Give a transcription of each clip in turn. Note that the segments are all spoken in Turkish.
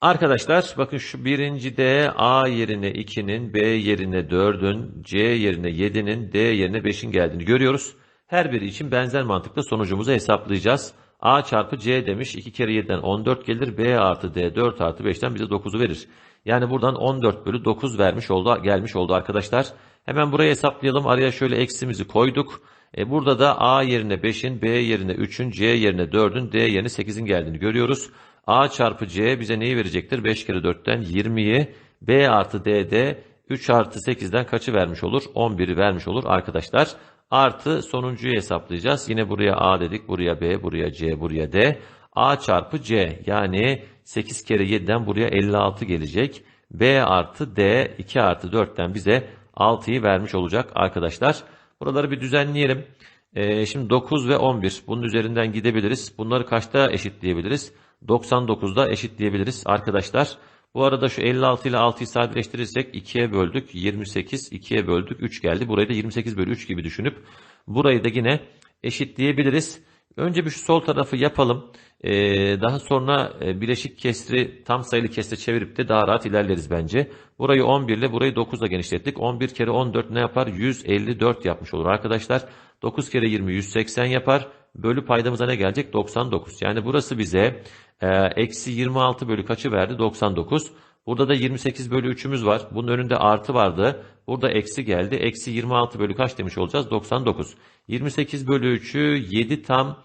Arkadaşlar bakın şu birincide A yerine 2'nin, B yerine 4'ün, C yerine 7'nin, D yerine 5'in geldiğini görüyoruz. Her biri için benzer mantıkla sonucumuzu hesaplayacağız. A çarpı C demiş. 2 kere 7'den 14 gelir. B artı D 4 artı 5'ten bize 9'u verir. Yani buradan 14 bölü 9 vermiş oldu, gelmiş oldu arkadaşlar. Hemen buraya hesaplayalım. Araya şöyle eksimizi koyduk. E burada da A yerine 5'in, B yerine 3'ün, C yerine 4'ün, D yerine 8'in geldiğini görüyoruz. A çarpı C bize neyi verecektir? 5 kere 4'ten 20'yi. B artı D de 3 artı 8'den kaçı vermiş olur? 11'i vermiş olur arkadaşlar. Artı sonuncuyu hesaplayacağız. Yine buraya A dedik, buraya B, buraya C, buraya D. A çarpı C yani 8 kere 7'den buraya 56 gelecek. B artı D 2 artı 4'ten bize 6'yı vermiş olacak arkadaşlar. Buraları bir düzenleyelim. Ee, şimdi 9 ve 11 bunun üzerinden gidebiliriz. Bunları kaçta eşitleyebiliriz? 99'da eşitleyebiliriz arkadaşlar. Bu arada şu 56 ile 6'yı sadeleştirirsek 2'ye böldük. 28, 2'ye böldük. 3 geldi. Burayı da 28 bölü 3 gibi düşünüp burayı da yine eşitleyebiliriz. Önce bir şu sol tarafı yapalım. Ee, daha sonra e, bileşik kesri tam sayılı kesre çevirip de daha rahat ilerleriz bence. Burayı 11 ile burayı 9 ile genişlettik. 11 kere 14 ne yapar? 154 yapmış olur arkadaşlar. 9 kere 20 180 yapar. Bölü paydamıza ne gelecek? 99. Yani burası bize eksi 26 bölü kaçı verdi? 99. Burada da 28 bölü 3'ümüz var. Bunun önünde artı vardı. Burada eksi geldi. Eksi 26 bölü kaç demiş olacağız? 99. 28 bölü 3'ü 7 tam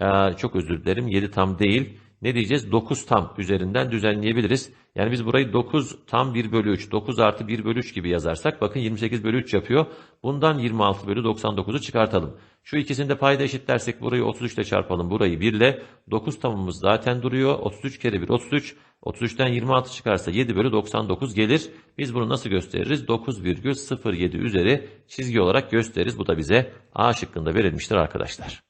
ee, çok özür dilerim 7 tam değil. Ne diyeceğiz? 9 tam üzerinden düzenleyebiliriz. Yani biz burayı 9 tam 1 bölü 3, 9 artı 1 bölü 3 gibi yazarsak bakın 28 bölü 3 yapıyor. Bundan 26 bölü 99'u çıkartalım. Şu ikisini de payda eşitlersek burayı 33 ile çarpalım. Burayı 1 ile 9 tamımız zaten duruyor. 33 kere 1 33. 33'ten 26 çıkarsa 7 bölü 99 gelir. Biz bunu nasıl gösteririz? 9,07 üzeri çizgi olarak gösteririz. Bu da bize A şıkkında verilmiştir arkadaşlar.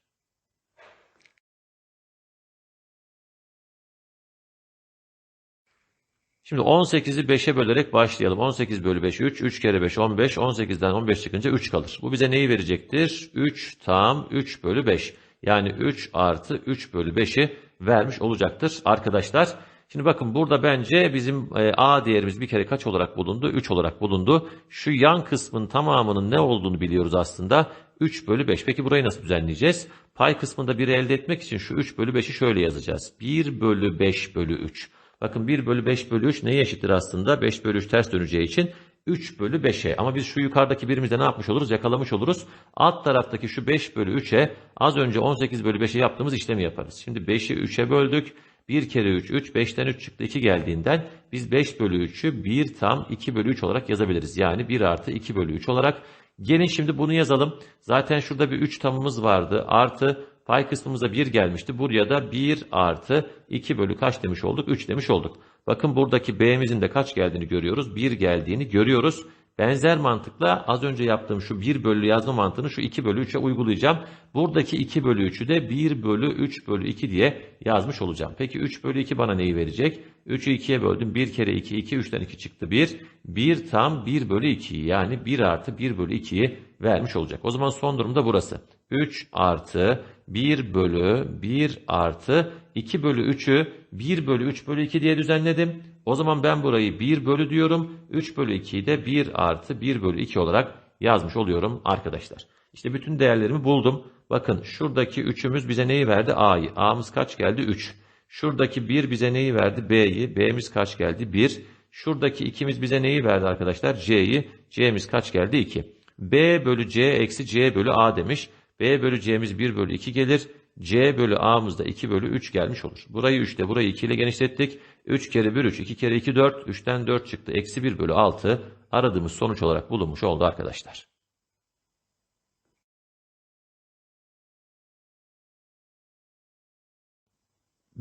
Şimdi 18'i 5'e bölerek başlayalım. 18 bölü 5 3. 3 kere 5 15. 18'den 15 çıkınca 3 kalır. Bu bize neyi verecektir? 3 tam 3 bölü 5. Yani 3 artı 3 bölü 5'i vermiş olacaktır arkadaşlar. Şimdi bakın burada bence bizim e, A değerimiz bir kere kaç olarak bulundu? 3 olarak bulundu. Şu yan kısmın tamamının ne olduğunu biliyoruz aslında. 3 bölü 5. Peki burayı nasıl düzenleyeceğiz? Pay kısmında 1'i elde etmek için şu 3 bölü 5'i şöyle yazacağız. 1 bölü 5 bölü 3. Bakın 1 bölü 5 bölü 3 neye eşittir aslında? 5 bölü 3 ters döneceği için 3 bölü 5'e. Ama biz şu yukarıdaki birimizde ne yapmış oluruz? Yakalamış oluruz. Alt taraftaki şu 5 bölü 3'e az önce 18 bölü 5'e yaptığımız işlemi yaparız. Şimdi 5'i 3'e böldük. 1 kere 3, 3, 5'ten 3 çıktı 2 geldiğinden biz 5 bölü 3'ü 1 tam 2 bölü 3 olarak yazabiliriz. Yani 1 artı 2 bölü 3 olarak. Gelin şimdi bunu yazalım. Zaten şurada bir 3 tamımız vardı. Artı Pay kısmımıza 1 gelmişti. Buraya da 1 artı 2 bölü kaç demiş olduk? 3 demiş olduk. Bakın buradaki B'mizin de kaç geldiğini görüyoruz. 1 geldiğini görüyoruz. Benzer mantıkla az önce yaptığım şu 1 bölü yazma mantığını şu 2 bölü 3'e uygulayacağım. Buradaki 2 bölü 3'ü de 1 bölü 3 bölü 2 diye yazmış olacağım. Peki 3 bölü 2 bana neyi verecek? 3'ü 2'ye böldüm. 1 kere 2, 2, 3'ten 2 çıktı 1. 1 tam 1 bölü 2'yi yani 1 artı 1 bölü 2'yi vermiş olacak. O zaman son durumda burası. 3 artı 1 bölü 1 artı 2 bölü 3'ü 1 bölü 3 bölü 2 diye düzenledim. O zaman ben burayı 1 bölü diyorum. 3 bölü 2'yi de 1 artı 1 bölü 2 olarak yazmış oluyorum arkadaşlar. İşte bütün değerlerimi buldum. Bakın şuradaki 3'ümüz bize neyi verdi? A'yı. A'mız kaç geldi? 3. Şuradaki 1 bize neyi verdi? B'yi. B'miz kaç geldi? 1. Şuradaki 2'miz bize neyi verdi arkadaşlar? C'yi. C'miz kaç geldi? 2. B bölü C eksi C bölü A demiş. B bölü C'miz 1 bölü 2 gelir. C bölü A'mız da 2 bölü 3 gelmiş olur. Burayı 3 ile burayı 2 ile genişlettik. 3 kere 1 3, 2 kere 2 4, 3'ten 4 çıktı. Eksi 1 bölü 6 aradığımız sonuç olarak bulunmuş oldu arkadaşlar.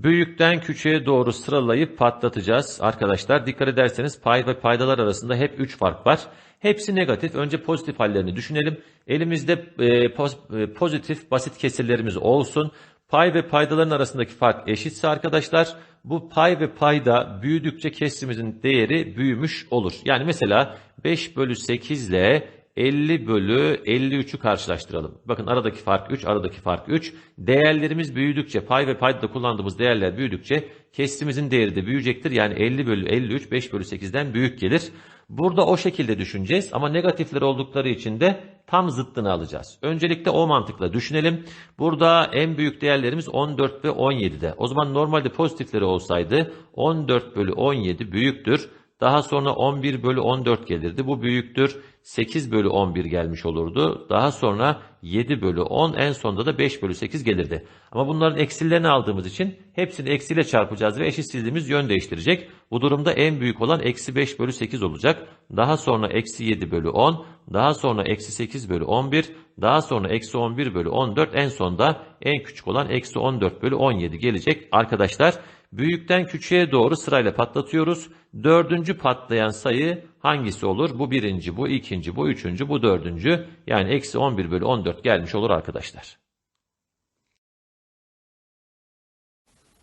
Büyükten küçüğe doğru sıralayıp patlatacağız arkadaşlar. Dikkat ederseniz pay ve paydalar arasında hep 3 fark var. Hepsi negatif. Önce pozitif hallerini düşünelim. Elimizde e, poz, e, pozitif basit kesirlerimiz olsun. Pay ve paydaların arasındaki fark eşitse arkadaşlar bu pay ve payda büyüdükçe kesirimizin değeri büyümüş olur. Yani mesela 5 bölü 8 ile 50 bölü 53'ü karşılaştıralım. Bakın aradaki fark 3, aradaki fark 3. Değerlerimiz büyüdükçe, pay ve payda kullandığımız değerler büyüdükçe kesrimizin değeri de büyüyecektir. Yani 50 bölü 53, 5 bölü 8'den büyük gelir. Burada o şekilde düşüneceğiz ama negatifler oldukları için de tam zıttını alacağız. Öncelikle o mantıkla düşünelim. Burada en büyük değerlerimiz 14 ve 17'de. O zaman normalde pozitifleri olsaydı 14 bölü 17 büyüktür. Daha sonra 11 bölü 14 gelirdi. Bu büyüktür. 8 bölü 11 gelmiş olurdu. Daha sonra 7 bölü 10 en sonunda da 5 bölü 8 gelirdi. Ama bunların eksilerini aldığımız için hepsini eksiyle çarpacağız ve eşitsizliğimiz yön değiştirecek. Bu durumda en büyük olan eksi 5 bölü 8 olacak. Daha sonra eksi 7 bölü 10. Daha sonra eksi 8 bölü 11. Daha sonra eksi 11 bölü 14. En sonda en küçük olan eksi 14 bölü 17 gelecek. Arkadaşlar büyükten küçüğe doğru sırayla patlatıyoruz. Dördüncü patlayan sayı hangisi olur? Bu birinci, bu ikinci, bu üçüncü, bu dördüncü. Yani eksi 11 bölü 14 gelmiş olur arkadaşlar.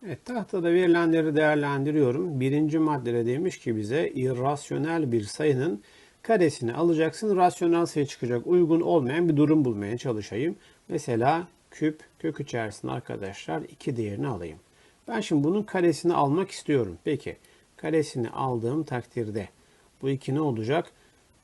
Evet, tahtada verilenleri değerlendiriyorum. Birinci maddede demiş ki bize irrasyonel bir sayının karesini alacaksın. Rasyonel sayı çıkacak. Uygun olmayan bir durum bulmaya çalışayım. Mesela küp kök içerisinde arkadaşlar iki değerini alayım. Ben şimdi bunun karesini almak istiyorum. Peki karesini aldığım takdirde bu 2 ne olacak?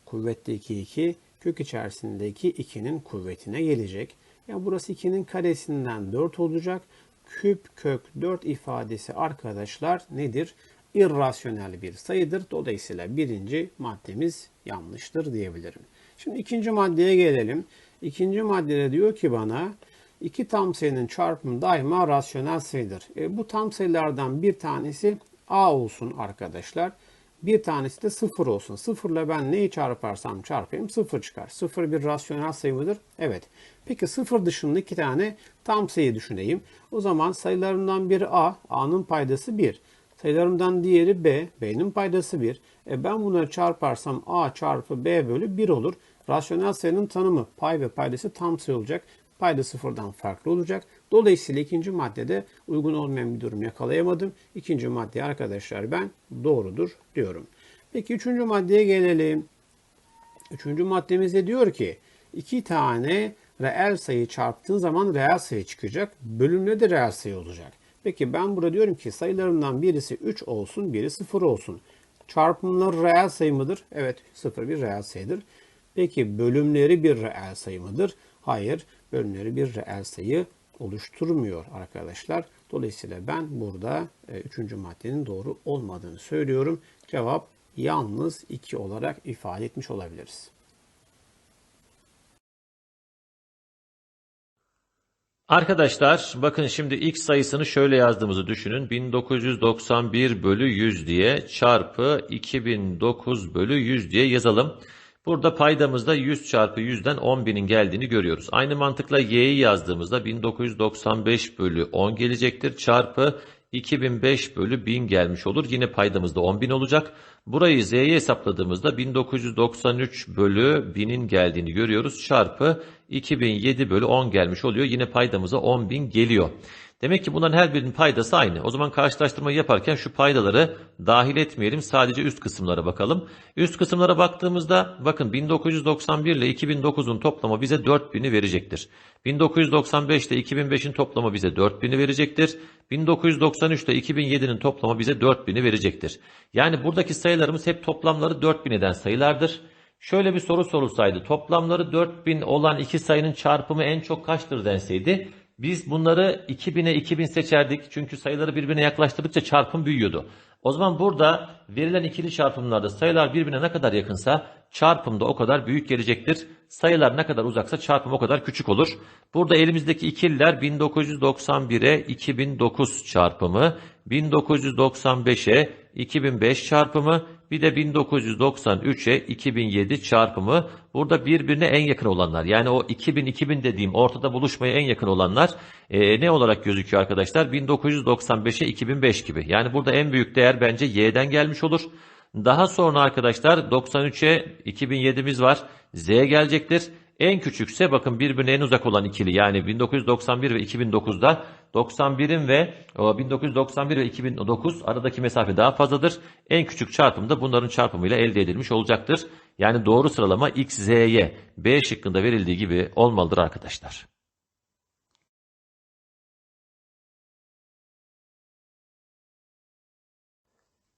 Kuvvetli 2 2 kök içerisindeki 2'nin kuvvetine gelecek. Yani burası 2'nin karesinden 4 olacak. Küp kök 4 ifadesi arkadaşlar nedir? İrrasyonel bir sayıdır. Dolayısıyla birinci maddemiz yanlıştır diyebilirim. Şimdi ikinci maddeye gelelim. İkinci maddede diyor ki bana iki tam sayının çarpımı daima rasyonel sayıdır. E, bu tam sayılardan bir tanesi a olsun arkadaşlar. Bir tanesi de sıfır olsun. Sıfırla ben neyi çarparsam çarpayım sıfır çıkar. Sıfır bir rasyonel sayı mıdır? Evet. Peki sıfır dışında iki tane tam sayı düşüneyim. O zaman sayılarımdan biri a, a'nın paydası 1. Sayılarımdan diğeri b, b'nin paydası 1. E ben bunları çarparsam a çarpı b bölü 1 olur. Rasyonel sayının tanımı pay ve paydası tam sayı olacak. Payda sıfırdan farklı olacak. Dolayısıyla ikinci maddede uygun olmayan bir durum yakalayamadım. İkinci madde arkadaşlar ben doğrudur diyorum. Peki üçüncü maddeye gelelim. Üçüncü maddemizde diyor ki iki tane reel sayı çarptığın zaman reel sayı çıkacak. Bölümle de reel sayı olacak. Peki ben burada diyorum ki sayılarımdan birisi 3 olsun, biri 0 olsun. Çarpımlar reel sayı mıdır? Evet, 0 bir reel sayıdır. Peki bölümleri bir reel sayı mıdır? Hayır, bölümleri bir reel sayı oluşturmuyor arkadaşlar. Dolayısıyla ben burada e, üçüncü maddenin doğru olmadığını söylüyorum. Cevap yalnız 2 olarak ifade etmiş olabiliriz. Arkadaşlar bakın şimdi x sayısını şöyle yazdığımızı düşünün. 1991 bölü 100 diye çarpı 2009 bölü 100 diye yazalım. Burada paydamızda 100 çarpı 100'den 10.000'in geldiğini görüyoruz. Aynı mantıkla y'yi yazdığımızda 1995 bölü 10 gelecektir. Çarpı 2005 bölü 1000 gelmiş olur. Yine paydamızda 10.000 olacak. Burayı z'ye hesapladığımızda 1993 bölü 1000'in geldiğini görüyoruz. Çarpı 2007 bölü 10 gelmiş oluyor. Yine paydamıza 10.000 geliyor. Demek ki bunların her birinin paydası aynı. O zaman karşılaştırmayı yaparken şu paydaları dahil etmeyelim. Sadece üst kısımlara bakalım. Üst kısımlara baktığımızda bakın 1991 ile 2009'un toplamı bize 4000'i verecektir. 1995 ile 2005'in toplamı bize 4000'i verecektir. 1993 ile 2007'nin toplamı bize 4000'i verecektir. Yani buradaki sayılarımız hep toplamları 4000 eden sayılardır. Şöyle bir soru sorulsaydı toplamları 4000 olan iki sayının çarpımı en çok kaçtır denseydi biz bunları 2000'e 2000 seçerdik. Çünkü sayıları birbirine yaklaştırdıkça çarpım büyüyordu. O zaman burada verilen ikili çarpımlarda sayılar birbirine ne kadar yakınsa çarpım da o kadar büyük gelecektir. Sayılar ne kadar uzaksa çarpım o kadar küçük olur. Burada elimizdeki ikililer 1991'e 2009 çarpımı, 1995'e 2005 çarpımı, bir de 1993'e 2007 çarpımı burada birbirine en yakın olanlar. Yani o 2000-2000 dediğim ortada buluşmaya en yakın olanlar e, ne olarak gözüküyor arkadaşlar? 1995'e 2005 gibi. Yani burada en büyük değer bence y'den gelmiş olur. Daha sonra arkadaşlar 93'e 2007'miz var. Z gelecektir. En küçükse bakın birbirine en uzak olan ikili yani 1991 ve 2009'da 91'in ve o, 1991 ve 2009 aradaki mesafe daha fazladır. En küçük çarpım da bunların çarpımıyla elde edilmiş olacaktır. Yani doğru sıralama X, Z, Y. B şıkkında verildiği gibi olmalıdır arkadaşlar.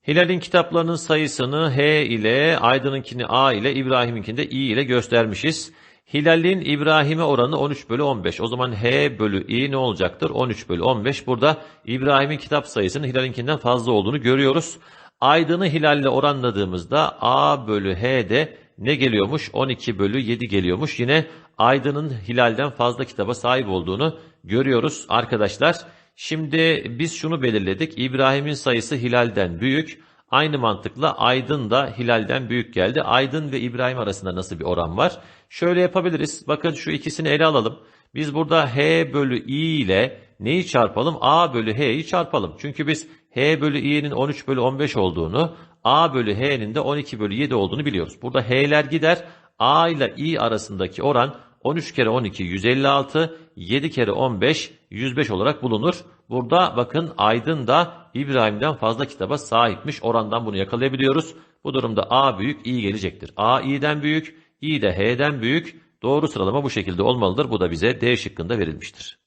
Hilal'in kitaplarının sayısını H ile, Aydın'ınkini A ile, İbrahim'inkini de İ ile göstermişiz. Hilal'in İbrahim'e oranı 13 bölü 15. O zaman H bölü İ ne olacaktır? 13 bölü 15. Burada İbrahim'in kitap sayısının Hilal'inkinden fazla olduğunu görüyoruz. Aydın'ı Hilal'le oranladığımızda A bölü H'de ne geliyormuş? 12 bölü 7 geliyormuş. Yine Aydın'ın Hilal'den fazla kitaba sahip olduğunu görüyoruz arkadaşlar. Şimdi biz şunu belirledik. İbrahim'in sayısı Hilal'den büyük. Aynı mantıkla Aydın da Hilal'den büyük geldi. Aydın ve İbrahim arasında nasıl bir oran var? Şöyle yapabiliriz. Bakın şu ikisini ele alalım. Biz burada H bölü I ile neyi çarpalım? A bölü H'yi çarpalım. Çünkü biz H bölü i'nin 13 bölü 15 olduğunu, A bölü H'nin de 12 bölü 7 olduğunu biliyoruz. Burada H'ler gider. A ile i arasındaki oran 13 kere 12 156, 7 kere 15 105 olarak bulunur. Burada bakın Aydın da İbrahim'den fazla kitaba sahipmiş. Orandan bunu yakalayabiliyoruz. Bu durumda A büyük i gelecektir. A i'den büyük, i de H'den büyük. Doğru sıralama bu şekilde olmalıdır. Bu da bize D şıkkında verilmiştir.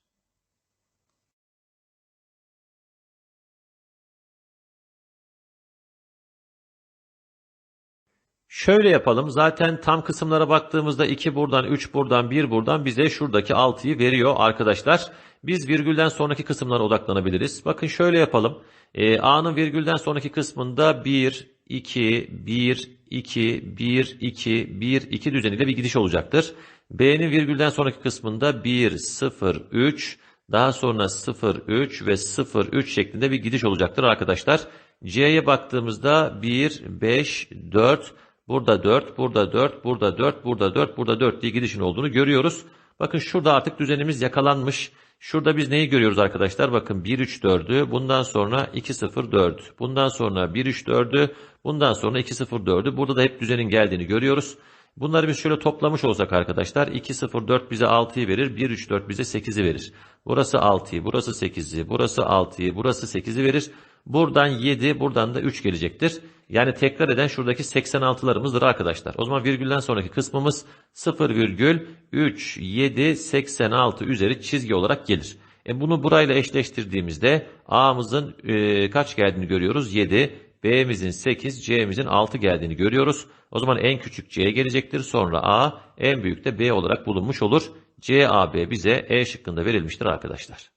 Şöyle yapalım. Zaten tam kısımlara baktığımızda 2 buradan, 3 buradan, 1 buradan bize şuradaki 6'yı veriyor arkadaşlar. Biz virgülden sonraki kısımlara odaklanabiliriz. Bakın şöyle yapalım. Ee, A'nın virgülden sonraki kısmında 1, 2, 1, 2, 1, 2, 1, 2 düzeniyle bir gidiş olacaktır. B'nin virgülden sonraki kısmında 1, 0, 3, daha sonra 0, 3 ve 0, 3 şeklinde bir gidiş olacaktır arkadaşlar. C'ye baktığımızda 1, 5, 4, Burada 4, burada 4, burada 4, burada 4, burada 4 diye gidişin olduğunu görüyoruz. Bakın şurada artık düzenimiz yakalanmış. Şurada biz neyi görüyoruz arkadaşlar? Bakın 1, 3, 4'ü, bundan sonra 2, 0, 4. Bundan sonra 1, 3, 4'ü, bundan sonra 2, 0, 4'ü. Burada da hep düzenin geldiğini görüyoruz. Bunları biz şöyle toplamış olsak arkadaşlar 2, 0, 4 bize 6'yı verir. 1, 3, 4 bize 8'i verir. Burası 6'yı, burası 8'i, burası 6'yı, burası 8'i verir. Buradan 7, buradan da 3 gelecektir. Yani tekrar eden şuradaki 86'larımızdır arkadaşlar. O zaman virgülden sonraki kısmımız 0,3786 üzeri çizgi olarak gelir. E bunu burayla eşleştirdiğimizde A'mızın e, kaç geldiğini görüyoruz? 7, B'mizin 8, C'mizin 6 geldiğini görüyoruz. O zaman en küçük C gelecektir. Sonra A, en büyük de B olarak bulunmuş olur. C, A, B bize E şıkkında verilmiştir arkadaşlar.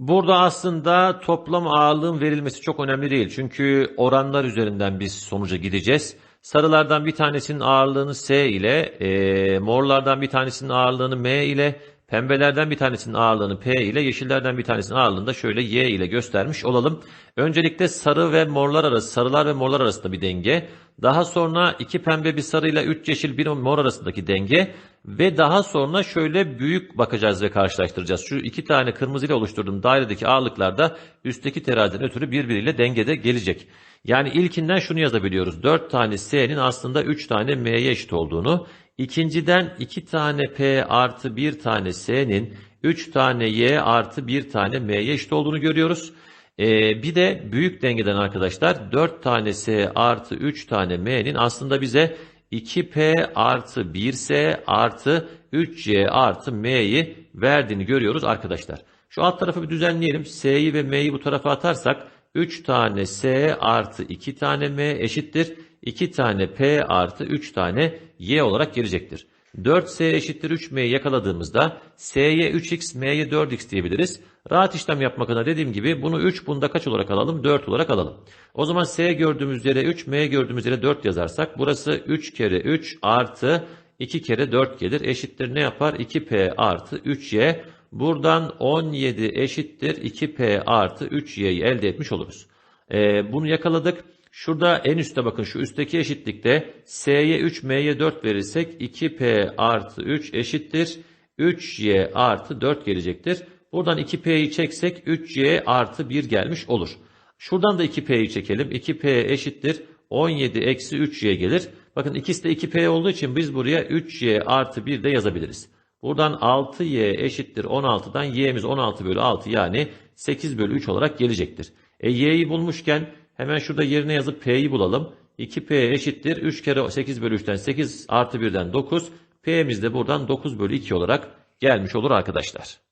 Burada aslında toplam ağırlığın verilmesi çok önemli değil. Çünkü oranlar üzerinden biz sonuca gideceğiz. Sarılardan bir tanesinin ağırlığını S ile, e, morlardan bir tanesinin ağırlığını M ile, pembelerden bir tanesinin ağırlığını P ile, yeşillerden bir tanesinin ağırlığını da şöyle Y ile göstermiş olalım. Öncelikle sarı ve morlar arası, sarılar ve morlar arasında bir denge. Daha sonra iki pembe bir sarı ile üç yeşil bir mor arasındaki denge. Ve daha sonra şöyle büyük bakacağız ve karşılaştıracağız. Şu iki tane kırmızı ile oluşturduğum dairedeki ağırlıklar da üstteki teraziden ötürü birbiriyle dengede gelecek. Yani ilkinden şunu yazabiliyoruz. 4 tane S'nin aslında 3 tane M'ye eşit olduğunu. İkinciden 2 tane P artı 1 tane S'nin 3 tane Y artı 1 tane M'ye eşit olduğunu görüyoruz. Ee, bir de büyük dengeden arkadaşlar 4 tane S artı 3 tane M'nin aslında bize 2P artı 1S artı 3C artı M'yi verdiğini görüyoruz arkadaşlar. Şu alt tarafı bir düzenleyelim. S'yi ve M'yi bu tarafa atarsak 3 tane S artı 2 tane M eşittir. 2 tane P artı 3 tane Y olarak gelecektir. 4S eşittir 3M'yi yakaladığımızda S'ye 3X, M'ye 4X diyebiliriz. Rahat işlem yapmak adına dediğim gibi bunu 3 bunda kaç olarak alalım? 4 olarak alalım. O zaman S gördüğümüz yere 3, M gördüğümüz yere 4 yazarsak burası 3 kere 3 artı 2 kere 4 gelir. Eşittir ne yapar? 2P artı 3Y. Buradan 17 eşittir 2P artı 3Y'yi elde etmiş oluruz. Ee, bunu yakaladık. Şurada en üstte bakın şu üstteki eşitlikte S'ye 3 M'ye 4 verirsek 2P artı 3 eşittir 3Y artı 4 gelecektir. Buradan 2P'yi çeksek 3Y artı 1 gelmiş olur. Şuradan da 2P'yi çekelim. 2P eşittir 17 eksi 3Y gelir. Bakın ikisi de 2P olduğu için biz buraya 3Y artı 1 de yazabiliriz. Buradan 6Y eşittir 16'dan Y'miz 16 bölü 6 yani 8 bölü 3 olarak gelecektir. E Y'yi bulmuşken hemen şurada yerine yazıp P'yi bulalım. 2P eşittir 3 kere 8 bölü 3'ten 8 artı 1'den 9. P'miz de buradan 9 bölü 2 olarak gelmiş olur arkadaşlar.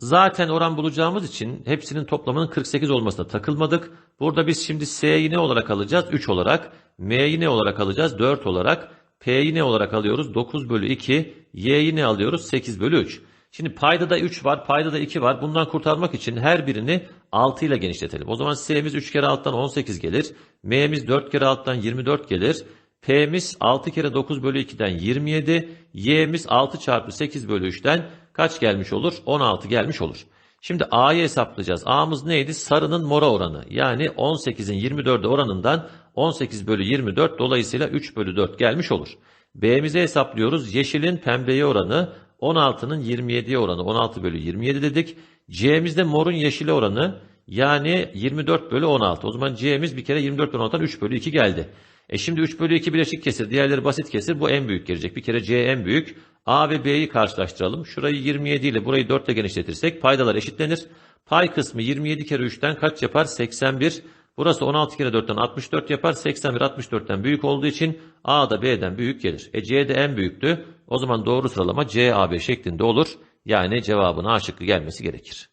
Zaten oran bulacağımız için hepsinin toplamının 48 olmasına takılmadık. Burada biz şimdi S'yi ne olarak alacağız? 3 olarak. M'yi ne olarak alacağız? 4 olarak. P'yi ne olarak alıyoruz? 9 bölü 2. Y'yi ne alıyoruz? 8 bölü 3. Şimdi payda da 3 var, payda da 2 var. Bundan kurtarmak için her birini 6 ile genişletelim. O zaman S'miz 3 kere alttan 18 gelir. M'miz 4 kere alttan 24 gelir. P'miz 6 kere 9 bölü 2'den 27. Y'miz 6 çarpı 8 bölü 3'ten kaç gelmiş olur? 16 gelmiş olur. Şimdi A'yı hesaplayacağız. A'mız neydi? Sarının mora oranı. Yani 18'in 24'e oranından 18 bölü 24 dolayısıyla 3 bölü 4 gelmiş olur. B'mizi hesaplıyoruz. Yeşilin pembeye oranı 16'nın 27'ye oranı 16 bölü 27 dedik. C'mizde morun yeşile oranı yani 24 bölü 16. O zaman C'miz bir kere 24 bölü 16'dan 3 bölü 2 geldi. E şimdi 3 bölü 2 bileşik kesir. Diğerleri basit kesir. Bu en büyük gelecek. Bir kere C en büyük. A ve B'yi karşılaştıralım. Şurayı 27 ile burayı 4 ile genişletirsek paydalar eşitlenir. Pay kısmı 27 kere 3'ten kaç yapar? 81. Burası 16 kere 4'ten 64 yapar. 81 64'ten büyük olduğu için A da B'den büyük gelir. E C de en büyüktü. O zaman doğru sıralama C, A, B şeklinde olur. Yani cevabın A şıkkı gelmesi gerekir.